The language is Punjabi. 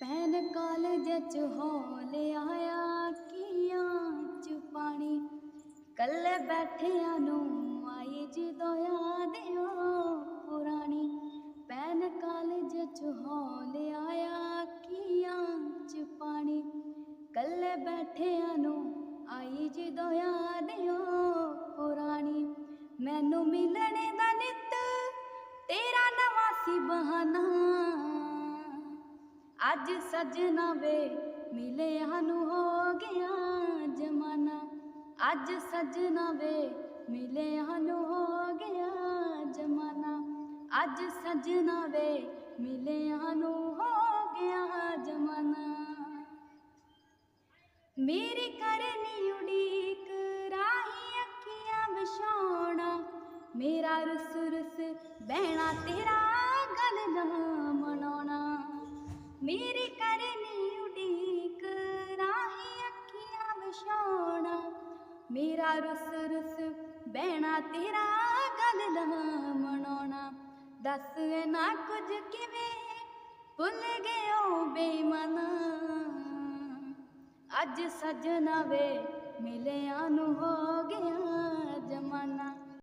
ਪੈਨ ਕਾਲਜ ਚ ਹੌਲ ਆਇਆ, ਕੀਆਂ ਚ ਪਾਣੀ? ਕੱਲੇ ਬੈਠਿਆਂ ਨੂੰ ਆਈ ਜਦੋਂ ਯਾਦ ਓ ਪੁਰਾਣੀ। ਭੈਣ ਕਾਲਜ ਚ ਹੌਲ ਆਇਆ, ਕੀਆਂ ਚ ਪਾਣੀ? ਕੱਲੇ ਬੈਠਿਆਂ ਨੂੰ ਆਈ ਜਦੋਂ ਯਾਦ ਓ ਪੁਰਾਣੀ। ਮੈਨੂੰ ਮਿਲਣ ਦਾ ਨਿੱਤ ਤੇਰਾ ਨਵਾਂ ਸੀ ਬਹਾਨਾ। ਅੱਜ ਸਜਣਾ ਵੇ ਮਿਲਿਆ ਨੂੰ ਹੋ ਗਿਆ ਜਮਾਨਾ। ਅੱਜ ਸਜਣਾ ਵੇ ਮਿਲਿਆ ਨੂੰ ਹੋ ਗਿਆ ਜਮਾਨਾ। ਅੱਜ ਸਜਣਾ ਵੇ ਮਿਲਿਆ ਨੂੰ ਹੋ ਗਿਆ ਜਮਾਨਾ। ਮੇਰੀ ਕਰਨੀ ਉਡੀਕ, ਰਾਹੀ ਅੱਖੀਆਂ ਵਿਛਾਉਣਾ। ਮੇਰਾ ਰੁਸ ਰੁਸ ਬਹਿਣਾ ਤੇਰਾ ਗਲ ਤੇਰੀ ਕਰਨੀ ਉਡੀਕ, ਰਾਹੀ ਅੱਖੀਆਂ ਵਿਛਾਉਣਾ। ਮੇਰਾ ਰੁਸ ਰੁਸ ਬਹਿਣਾ, ਤੇਰਾ ਗੱਲ ਨਾ ਮਨਾਉਣਾ। ਦੱਸ ਨਾ ਕੁਝ ਕਿਵੇਂ ਭੁੱਲ ਗਿਓ ਬੇਈਮਾਨਾ? ਅੱਜ ਸਜਣਾ ਵੇ ਮਿਲਿਆ ਨੂੰ ਹੋ